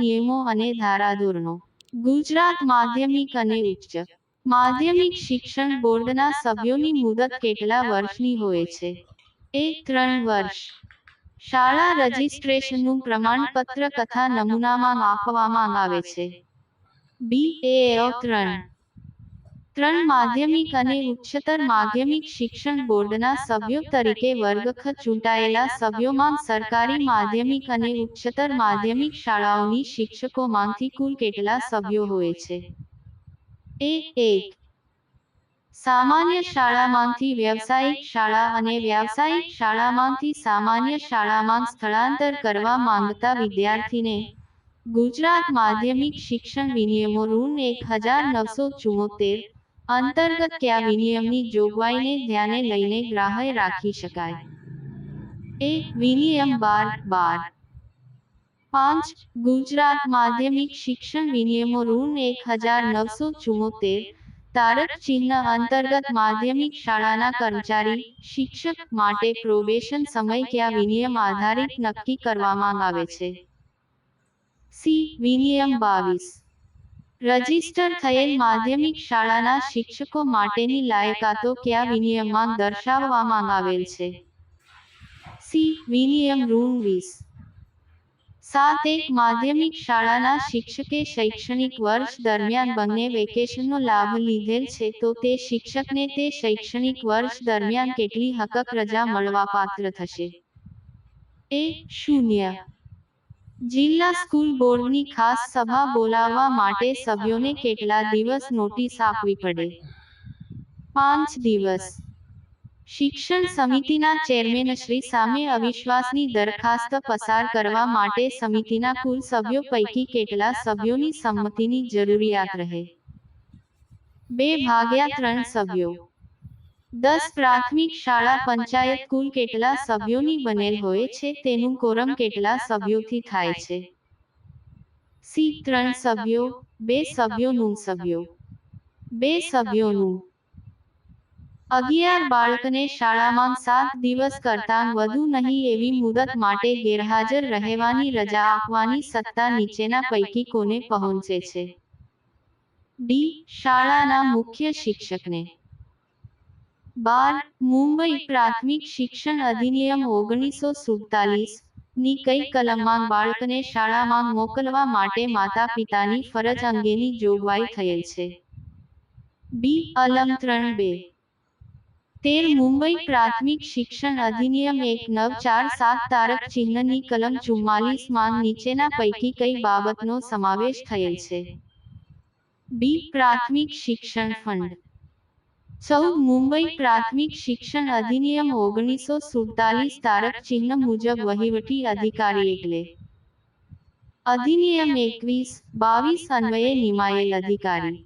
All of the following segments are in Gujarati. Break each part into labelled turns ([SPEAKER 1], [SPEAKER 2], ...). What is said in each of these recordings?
[SPEAKER 1] નિયમો અને ધારાધોરણો. ગુજરાત માધ્યમિક અને ઉચ્ચ માધ્યમિક શિક્ષણ બોર્ડના સભ્યોની મુદત કેટલા વર્ષની હોય છે? એક ત્રણ વર્ષ. શાળા રજિસ્ટ્રેશનનું પ્રમાણપત્ર કથા નમૂનામાં આપવામાં આવે છે. બી. એ. ત્રણ. ત્રણ માધ્યમિક અને ઉચ્ચતર માધ્યમિક શિક્ષણ બોર્ડના સભ્યો તરીકે વર્ગખત ચૂંટાયેલા સભ્યોમાં સરકારી માધ્યમિક અને ઉચ્ચતર માધ્યમિક શાળાઓની શિક્ષકોમાંથી કુલ કેટલા સભ્યો હોય છે? એ એક. સામાન્ય શાળામાંથી વ્યવસાયિક શાળા અને વ્યવસાયિક શાળામાંથી સામાન્ય શાળામાં સ્થળાંતર કરવા માંગતા વિદ્યાર્થીને ગુજરાત માધ્યમિક શિક્ષણ વિનિયમો ઋણ એક હજાર નવસો ચુમ્મોતેર અંતર્ગત કયા વિનિયમની જોગવાઈને ધ્યાને લઈને ગ્રાહ્ય રાખી શકાય? એ, વિનિયમ બાર બાર. પાંચ, ગુજરાત માધ્યમિક શિક્ષણ વિનિયમો ઋણ એક હજાર નવસો ચુમ્મોતેર તારક ચિહ્ન અંતર્ગત માધ્યમિક શાળાના કર્મચારી, શિક્ષક માટે પ્રોબેશન સમય કયા વિનિયમ આધારિત નક્કી કરવામાં આવે છે? સી, વિનિયમ બાવીસ. રજિસ્ટર થયેલ માધ્યમિક શાળાના શિક્ષકો માટેની લાયકાતો કયા વિનિયમમાં દર્શાવવામાં આવેલ છે? સી, વિનિયમ ઋણ વીસ. સાત, એક, માધ્યમિક શાળાના શિક્ષકે શૈક્ષણિક વર્ષ દરમિયાન બંને વેકેશનનો લાભ લીધેલ છે, તો તે શિક્ષકને તે શૈક્ષણિક વર્ષ દરમિયાન કેટલી હકક રજા મળવાપાત્ર થશે? એ, શૂન્ય. જિલ્લા સ્કૂલ બોર્ડની ખાસ સભા બોલાવવા માટે સભ્યોને કેટલા દિવસ નોટિસ આપવી પડે? પાંચ દિવસ. શિક્ષણ સમિતિના ચેરમેન શ્રી સામે અવિશ્વાસની દરખાસ્ત પસાર કરવા માટે સમિતિના કુલ સભ્યો પૈકી કેટલા સભ્યોની સંમતિની જરૂરિયાત રહે? બે ભાગ્યા ત્રણ સભ્યો. દસ પ્રાથમિક શાળા પંચાયત કુલ કેટલા સભ્યોની બનેલ હોય છે તેનું કોરમ કેટલા સભ્યોથી થાય છે? સી, ત્રણ સભ્યો, બે સભ્યોનું સભ્યો. બે સભ્યોનું. અગિયાર બાળકને શાળામાં સાત દિવસ કરતાં વધુ નહીં એવી મુદત માટે ગેરહાજર રહેવાની રજા આપવાની સત્તા નીચેના પૈકી કોને પહોંચે છે. ડી, શાળાના મુખ્ય શિક્ષકને. બાર, મુંબઈ પ્રાથમિક શિક્ષણ અધિનિયમ ઓગણીસો સુડતાલીસની કઈ કલમમાં બાળકને શાળામાં મોકલવા માટે માતા પિતાની ફરજ અંગેની જોગવાઈ થયેલ છે? બી, અલમ ત્રણ બે. તેર, મુંબઈ પ્રાથમિક શિક્ષણ અધિનિયમ એક નવ ચાર સાત તારક ચિહ્નની કલમ ચુમ્માલીસમાં નીચેના પૈકી કઈ બાબતનો સમાવેશ થયેલ છે? બી, પ્રાથમિક શિક્ષણ ફંડ. ચૌદ મુંબઈ પ્રાથમિક શિક્ષણ અધિનિયમ ઓગણીસો સુડતાલીસ તારક ચિહ્ન મુજબ વહીવટી અધિકારી એટલે. અધિનિયમ એકવીસ, બાવીસ અન્વયે નિમાયેલ અધિકારી.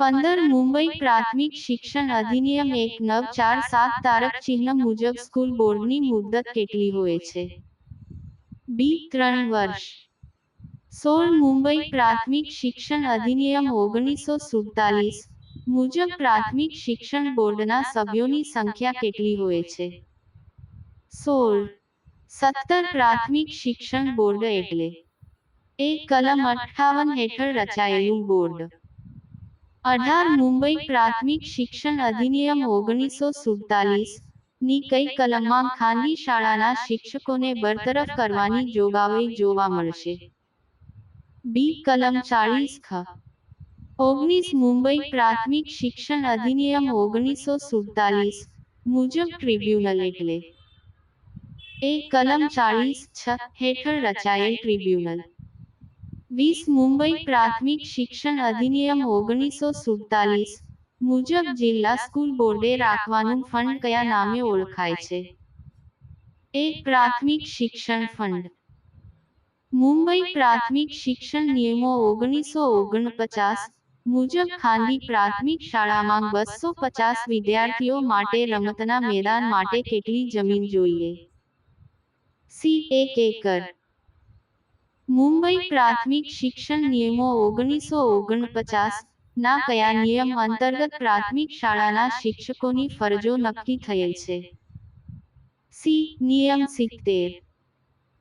[SPEAKER 1] પંદર મુંબઈ પ્રાથમિક શિક્ષણ અધિનિયમ એક નવ ચાર સાત તારક ચિહ્ન મુજબ સ્કૂલ બોર્ડની મુદ્દત કેટલી હોય છે? બી ત્રણ વર્ષ. સોળ મુંબઈ પ્રાથમિક શિક્ષણ અધિનિયમ ઓગણીસો સુડતાલીસ મુજબ પ્રાથમિક શિક્ષણ બોર્ડના સભ્યોની સંખ્યા કેટલી હોય છે? સોળ. સત્તર પ્રાથમિક શિક્ષણ બોર્ડ એટલે એક કલમ અઠાવન હેઠળ રચાયેલું બોર્ડ. અઢાર મુંબઈ પ્રાથમિક શિક્ષણ અધિનિયમ ઓગણીસો સુડતાલીસની કઈ કલમમાં ખાનગી શાળાના શિક્ષકોને બરતરફ કરવાની જોગવાઈ જોવા મળશે? બી કલમ ચાળીસ ખ. ઓગણીસ મુંબઈ પ્રાથમિક શિક્ષણ અધિનિયમ ઓગણીસો સુડતાલીસ મુજબ ટ્રિબ્યુનલ એટલે. એ કલમ ચાળીસ છ હેઠળ રચાયેલ ટ્રિબ્યુનલ વીસ મુંબઈ પ્રાથમિક શિક્ષણ અધિનિયમ ઓગણીસો સુડતાલીસ મુજબ જિલ્લા સ્કૂલ બોર્ડે રાખવાનું ફંડ કયા નામે ઓળખાય છે? એ પ્રાથમિક શિક્ષણ ફંડ. મુંબઈ પ્રાથમિક શિક્ષણ નિયમો ઓગણીસો ઓગણપચાસ મુજબ ખાનગી પ્રાથમિક શાળામાં બસો પચાસ વિદ્યાર્થીઓ માટે રમતના મેદાન માટે કેટલી જમીન જોઈએ? સી. એક એકર મુંબઈ પ્રાથમિક શિક્ષણ નિયમો ઓગણીસો ઓગણપચાસ ના કયા નિયમ અંતર્ગત પ્રાથમિક શાળાના શિક્ષકોની ફરજો નક્કી થયેલ છે? સી. નિયમ સિત્તેર.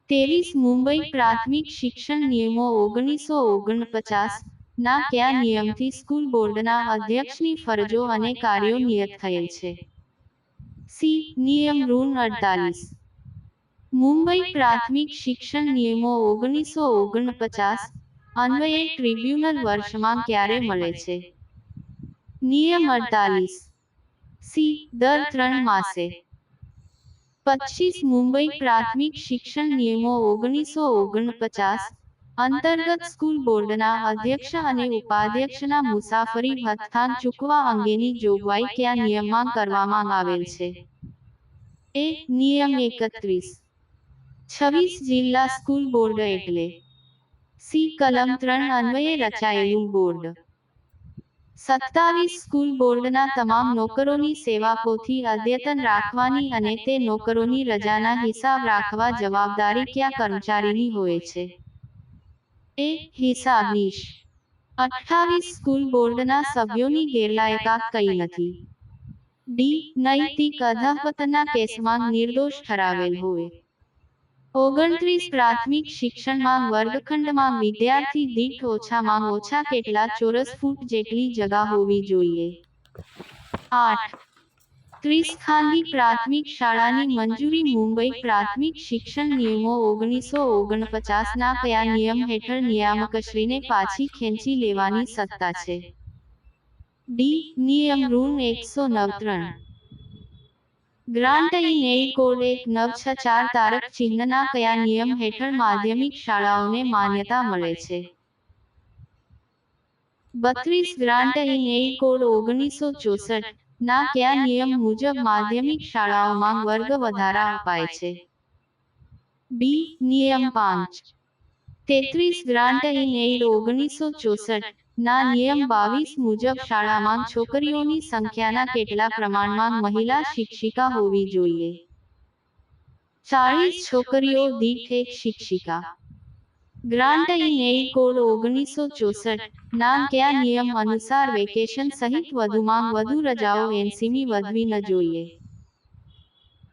[SPEAKER 1] ત્રેવીસ મુંબઈ પ્રાથમિક શિક્ષણ નિયમો ઓગણીસો ઓગણપચાસ ના કયા નિયમથી સ્કૂલ બોર્ડના અધ્યક્ષની ફરજો અને કાર્યો નિયત થયેલ છે. સી. નિયમ ઋણ અડતાલીસ. મુંબઈ પ્રાથમિક શિક્ષણ નિયમો ઓગણીસો ઓગણપચાસ અન્વયે ટ્રિબ્યુનલ વર્ષમાં ક્યારે મળે છે? નિયમ અડતાલીસ. સી. દર ત્રણ માસે. પચીસ મુંબઈ પ્રાથમિક શિક્ષણ નિયમો ઓગણીસો ઓગણપચાસ અંતર્ગત સ્કૂલ બોર્ડના અધ્યક્ષ અને ઉપાધ્યક્ષના મુસાફરી ભથ્થાન ચૂકવા અંગેની જોગવાઈ કયા નિયમમાં કરવામાં આવેલ છે. એ નિયમ એકત્રીસ. છવ્વીસ જિલ્લા સ્કૂલ બોર્ડ એટલે સી કલમ ત્રણ અન્વયે રચાયેલું બોર્ડ. સત્તાવીસ સ્કૂલ બોર્ડના તમામ નોકરોની સેવાકોથી અદ્યતન રાખવાની અને તે નોકરોની રજાના હિસાબ રાખવા જવાબદારી કયા કર્મચારીની હોય છે? એ હિસાબનીશ અઠ્ઠાવીસ સ્કૂલ બોર્ડના સભ્યોની ગેરલાયકાત કઈ નથી ડી. નૈતિક અધઃપતનના કેસમાં નિર્દોષ ઠરાવેલ હોય. ઓગણત્રીસ પ્રાથમિક શિક્ષણમાં વર્ગખંડમાં વિદ્યાર્થી દીઠ ઓછામાં ઓછા કેટલા ચોરસ ફૂટ જેટલી જગા હોવી જોઈએ? આઠ. ત્રીસ ખાનગી પ્રાથમિક શાળાની મંજૂરી મુંબઈ પ્રાથમિક શિક્ષણ નિયમો ઓગણીસો ઓગણપચાસ ના કયા નિયમ હેઠળ નિયામકશ્રીને પાછી ખેંચી લેવાની સત્તા છે? ડી. નિયમ ઋણ એકસો નવ ત્રણ ગ્રાન્ટ ઇન એડ કોડ એક નવ છ ચાર તારક ચિહ્નના કયા નિયમ હેઠળ માધ્યમિક શાળાઓને માન્યતા મળે છે? બત્રીસ ગ્રાન્ટ ઇન એડ કોડ ઓગણીસો ચોસઠ. ના કયા નિયમ મુજબ માધ્યમિક શાળાઓમાં વર્ગ વધારા અપાય છે? બી નિયમ પાંચ. તેત્રીસ ગ્રાન્ટ ઇન એડ ઓગણીસો ચોસઠ. ના નિયમ બાવીસ મુજબ શાળામાં છોકરીઓની સંખ્યાના કેટલા પ્રમાણમાં મહિલા શિક્ષિકા હોવી જોઈએ? ચાલીસ છોકરીઓ દીઠ એક શિક્ષિકા. ગ્રાન્ટ ઇન એડ કોડ ઓગણીસો ચોસઠ. નામ કયા નિયમ અનુસાર વેકેશન સહિત વધુમાં વધુ રજાઓ એનસીમી વધવી ન જોઈએ?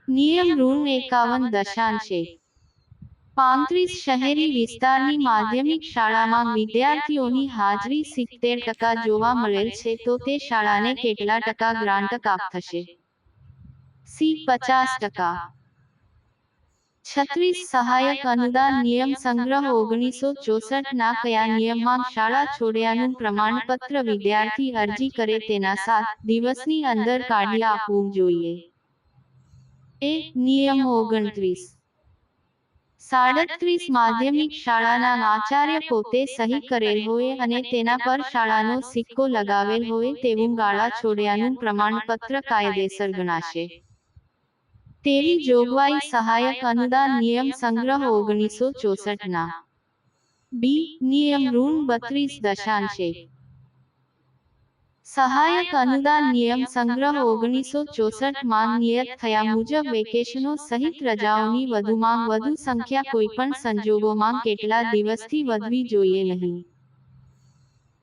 [SPEAKER 1] નિયમ ઋણ એકાવન દશાંશ. પાંત્રીસ શહેરી વિસ્તારની માધ્યમિક શાળામાં વિદ્યાર્થીઓની હાજરી સિત્તેર ટકા જોવા મળેલ છે તો તે શાળાને કેટલા ટકા ગ્રાન્ટ કાપ થશે? સી પચાસ ટકા. છત્રીસ સહાયક અનુદાન નિયમ સંગ્રહ ઓગણીસો ચોસઠ ના કયા નિયમમાં શાળા છોડ્યાનું પ્રમાણપત્ર વિદ્યાર્થી અરજી કરે તેના સાત દિવસની અંદર કાઢી આપવું જોઈએ. એ નિયમ ઓગણત્રીસ. સાડત્રીસ માધ્યમિક શાળાના આચાર્ય પોતે સહી કરેલ હોય અને તેના પર શાળાનો સિક્કો લગાવેલ હોય તેવું ગાળા છોડ્યાનું પ્રમાણપત્ર કાયદેસર ગણાશે. તેવી જોગવાઈ સહાયક અનુદાન નિયમ સંગ્રહ ઓગણીસો ચોસઠ ના બી, નિયમ ઋણ બત્રીસ દશાંશ. સહાયક અનુદાન નિયમ સંગ્રહ ઓગણીસો ચોસઠમાં નિયત થયા મુજબ વેકેશનો સહિત રજાઓની વધુમાં વધુ સંખ્યા કોઈપણ સંજોગોમાં કેટલા દિવસથી વધવી જોઈએ નહીં.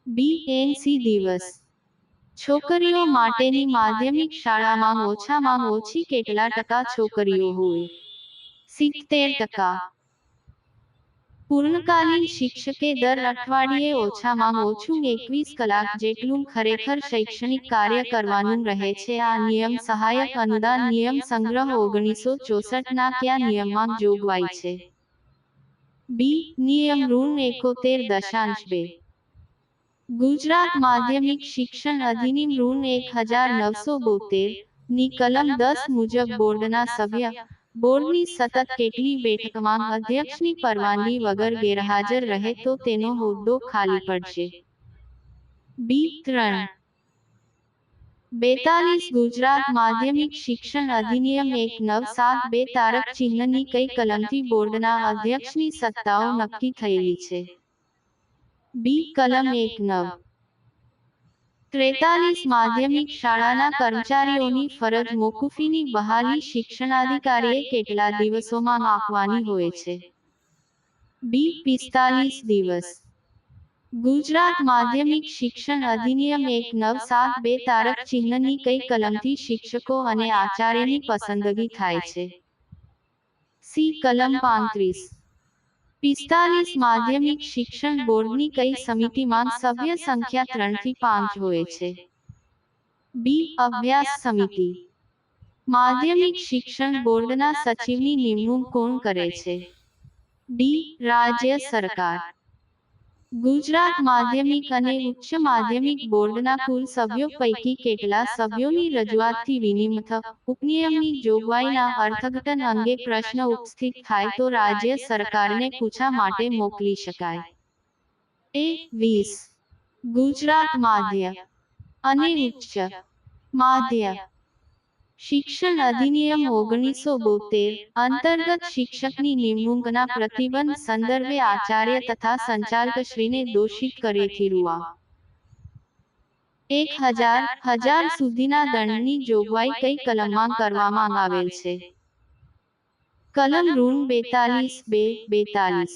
[SPEAKER 1] બી એનસી દિવસ. છોકરીઓ માટેની માધ્યમિક શાળામાં ઓછામાં ઓછી કેટલા ટકા છોકરીઓ હોય? સિત્તેર ટકા. પૂર્ણકાલીન શિક્ષકે દર અઠવાડિયે ઓછામાં ઓછું એકવીસ કલાક જેટલું ખરેખર શૈક્ષણિક કાર્ય કરવાનું રહે છે. આ નિયમ સહાયક અનુદાન નિયમ સંગ્રહ ઓગણીસો ચોસઠ ના કયા નિયમમાં જોગવાઈ છે? બી નિયમ ઋણ એકોતેર દશાંશ બે. ગુજરાત માધ્યમિક શિક્ષણ અધિનિયમ ઋણ એક હજાર નવસો બોતેરની કલમ દસ મુજબ બોર્ડના સભ્ય બોર્ડની સતત કેટલી બેઠકમાં અધ્યક્ષની પરવાનગી વગર ગેરહાજર રહે તો તેનો હોદ્દો ખાલી પડશે. બી ત્રણ. બેતાલીસ ગુજરાત માધ્યમિક શિક્ષણ અધિનિયમ એક નવ સાત બે તારક ચિહ્નની કઈ કલમથી બોર્ડના અધ્યક્ષની સત્તાઓ નક્કી થયેલી છે? બી કલમ એક નવ. ત્રેતાલીસ માધ્યમિક શાળાના કર્મચારીઓની ફરજ મોકૂફીની બહાલી શિક્ષણાધિકારીએ કેટલા દિવસોમાં આપવાની હોય છે? બી પિસ્તાલીસ દિવસ. ગુજરાત માધ્યમિક શિક્ષણ અધિનિયમ એક નવ સાત બે તારક ચિહ્નની કઈ કલમથી શિક્ષકો અને આચાર્યની પસંદગી થાય છે? સી કલમ પાંત્રીસ. પિસ્તાલીસ માધ્યમિક શિક્ષણ બોર્ડની કઈ સમિતિમાં સભ્ય સંખ્યા ત્રણથી પાંચ હોય છે? બી, અભ્યાસ સમિતિ. માધ્યમિક શિક્ષણ બોર્ડના સચિવની નિમણૂક કોણ કરે છે? ડી, રાજ્ય સરકાર. ગુજરાત માધ્યમિક અને ઉચ્ચ માધ્યમિક બોર્ડના કુલ સભ્યો પૈકી કેટલા સભ્યોની રજૂઆતથી વિનિમત ઉપનિયમની જોગવાઈના અર્થઘટન અંગે પ્રશ્ન ઉપસ્થિત થાય તો રાજ્ય સરકારને પૂછા માટે મોકલી શકાય. એ વીસ. ગુજરાત માધ્ય અને ઉચ્ચ માધ્ય શિક્ષણ અધિનિયમ ઓગણીસો બોતેર અંતર્ગત શિક્ષકની નિમણૂકના પ્રતિબંધ સંદર્ભે આચાર્ય તથા સંચાલકશ્રીને દોષિત કરેથી રૂઆ. એક હજાર હજાર સુધીના દંડની જોગવાઈ કઈ કલમમાં કરવામાં આવેલ છે? કલમ ઋણ બેતાલીસ, બે, બેતાલીસ.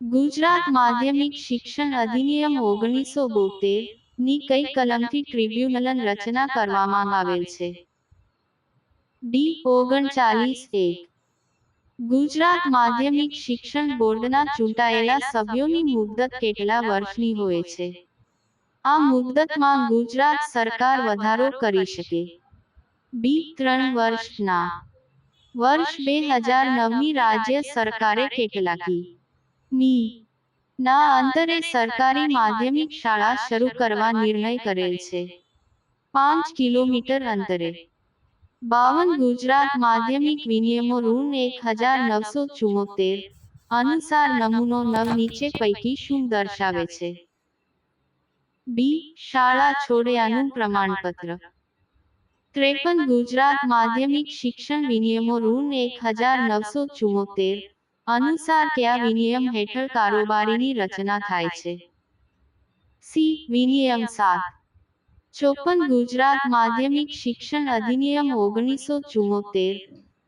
[SPEAKER 1] ગુજરાત માધ્યમિક શિક્ષણ અધિનિયમ ઓગણીસો બોતેરની કઈ કલમથી ટ્રિબ્યુનલન રચના કરવામાં આવેલ છે? ડી ઓગણચાલીસ એક. ગુજરાત માધ્યમિક શિક્ષણ બોર્ડના ચૂંટાયેલા સભ્યોની મુદ્દત કેટલા વર્ષની હોય છે? આ મુદ્દતમાં ગુજરાત સરકાર વધારો કરી શકે. બી ત્રણ વર્ષના. વર્ષ બે હજાર નવની રાજ્ય સરકારે કેટલાકી? મી. ના અંતરે સરકારી માધ્યમિક શાળા શરૂ કરવા નિર્ણય કરેલ છે. પાંચ કિલોમીટર અંતરે. બાવન ગુજરાત માધ્યમિક વિનિયમો ઋણ એક હજાર નવસો ચુમ્મોતેર અનુસાર નમૂનો નવ નીચે પૈકી શું દર્શાવે છે? બી. શાળા છોડ્યાનું પ્રમાણપત્ર. ત્રેપન ગુજરાત માધ્યમિક શિક્ષણ વિનિયમો ઋણ એક હજાર નવસો ચુમ્મોતેર અનુસાર કયા વિનિયમ હેઠળ કારોબારીની રચના થાય છે? સી. વિનિયમ સાત. ચોપન ગુજરાત માધ્યમિક શિક્ષણ અધિનિયમ ઓગણીસો ચુમ્મોતેર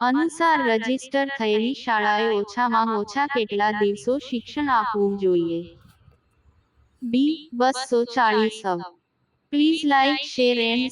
[SPEAKER 1] અનુસાર રજિસ્ટર થયેલી શાળાએ ઓછામાં ઓછા કેટલા દિવસો શિક્ષણ આપવું જોઈએ? બી, બસો ચાલીસ પ્લીઝ લાઇક શેર એન્ડ